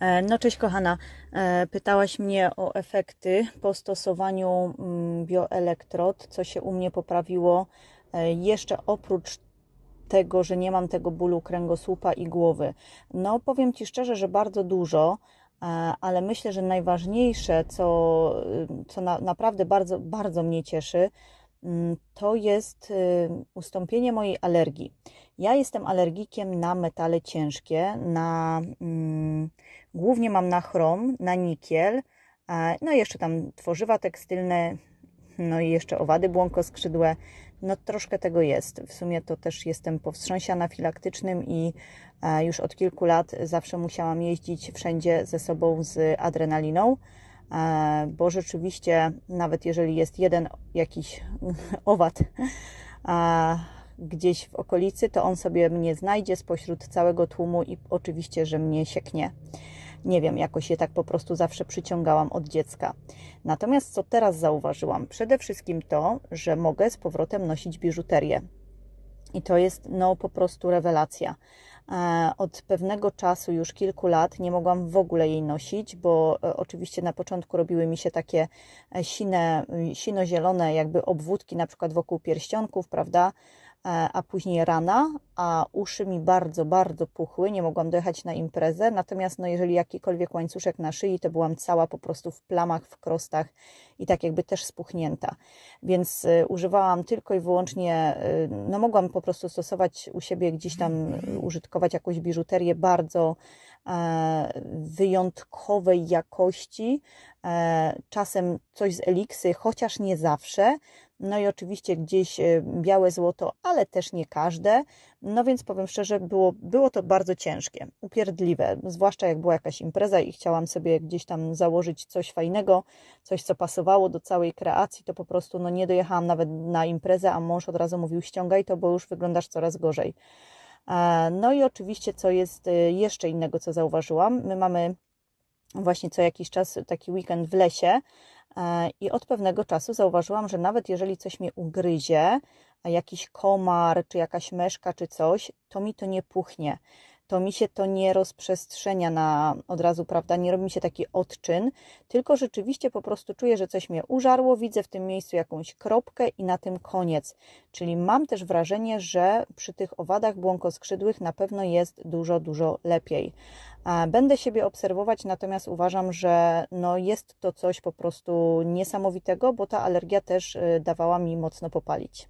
E, No cześć kochana, E, pytałaś mnie o efekty po stosowaniu mm, bioelektrod, co się u mnie poprawiło e, jeszcze oprócz tego, że nie mam tego bólu kręgosłupa i głowy. No powiem Ci szczerze, że bardzo dużo, ale myślę, że najważniejsze, co, y, co na, naprawdę bardzo, bardzo mnie cieszy, mm, to jest y, ustąpienie mojej alergii. Ja jestem alergikiem na metale ciężkie, na mm, głównie mam na chrom, na nikiel, no i jeszcze tam tworzywa tekstylne, no i jeszcze owady błonkoskrzydłe. No troszkę tego jest. W sumie to też jestem po wstrząsie anafilaktycznym i już od kilku lat zawsze musiałam jeździć wszędzie ze sobą z adrenaliną, bo rzeczywiście nawet jeżeli jest jeden jakiś owad, gdzieś w okolicy, to on sobie mnie znajdzie spośród całego tłumu i oczywiście, że mnie sieknie. Nie wiem, jakoś je tak po prostu zawsze przyciągałam od dziecka. Natomiast co teraz zauważyłam? Przede wszystkim to, że mogę z powrotem nosić biżuterię. I to jest no po prostu rewelacja. E, Od pewnego czasu, już kilku lat, nie mogłam w ogóle jej nosić, bo e, oczywiście na początku robiły mi się takie e, sine, sino-zielone jakby obwódki, na przykład wokół pierścionków, prawda? E, A później rana, a uszy mi bardzo, bardzo puchły, nie mogłam dojechać na imprezę. Natomiast no, jeżeli jakikolwiek łańcuszek na szyi, to byłam cała po prostu w plamach, w krostach i tak jakby też spuchnięta. Więc y, używałam tylko i wyłącznie, y, no mogłam po prostu stosować u siebie gdzieś tam, y, użytkować jakąś biżuterię bardzo wyjątkowej jakości, e, czasem coś z eliksy, chociaż nie zawsze. No i oczywiście gdzieś e, białe złoto, ale też nie każde. No więc powiem szczerze, było, było to bardzo ciężkie, upierdliwe, zwłaszcza jak była jakaś impreza i chciałam sobie gdzieś tam założyć coś fajnego, coś co pasowało do całej kreacji, to po prostu no nie dojechałam nawet na imprezę, a mąż od razu mówił ściągaj to, bo już wyglądasz coraz gorzej. E, No i oczywiście, co jest e, jeszcze innego, co zauważyłam, my mamy właśnie co jakiś czas taki weekend w lesie e, i od pewnego czasu zauważyłam, że nawet jeżeli coś mnie ugryzie, jakiś komar, czy jakaś myszka, czy coś, to mi to nie puchnie. To mi się to nie rozprzestrzenia na od razu, prawda? Nie robi mi się taki odczyn, tylko rzeczywiście po prostu czuję, że coś mnie użarło, widzę w tym miejscu jakąś kropkę i na tym koniec. Czyli mam też wrażenie, że przy tych owadach błonkoskrzydłych na pewno jest dużo, dużo lepiej. Będę siebie obserwować, natomiast uważam, że no jest to coś po prostu niesamowitego, bo ta alergia też y, dawała mi mocno popalić.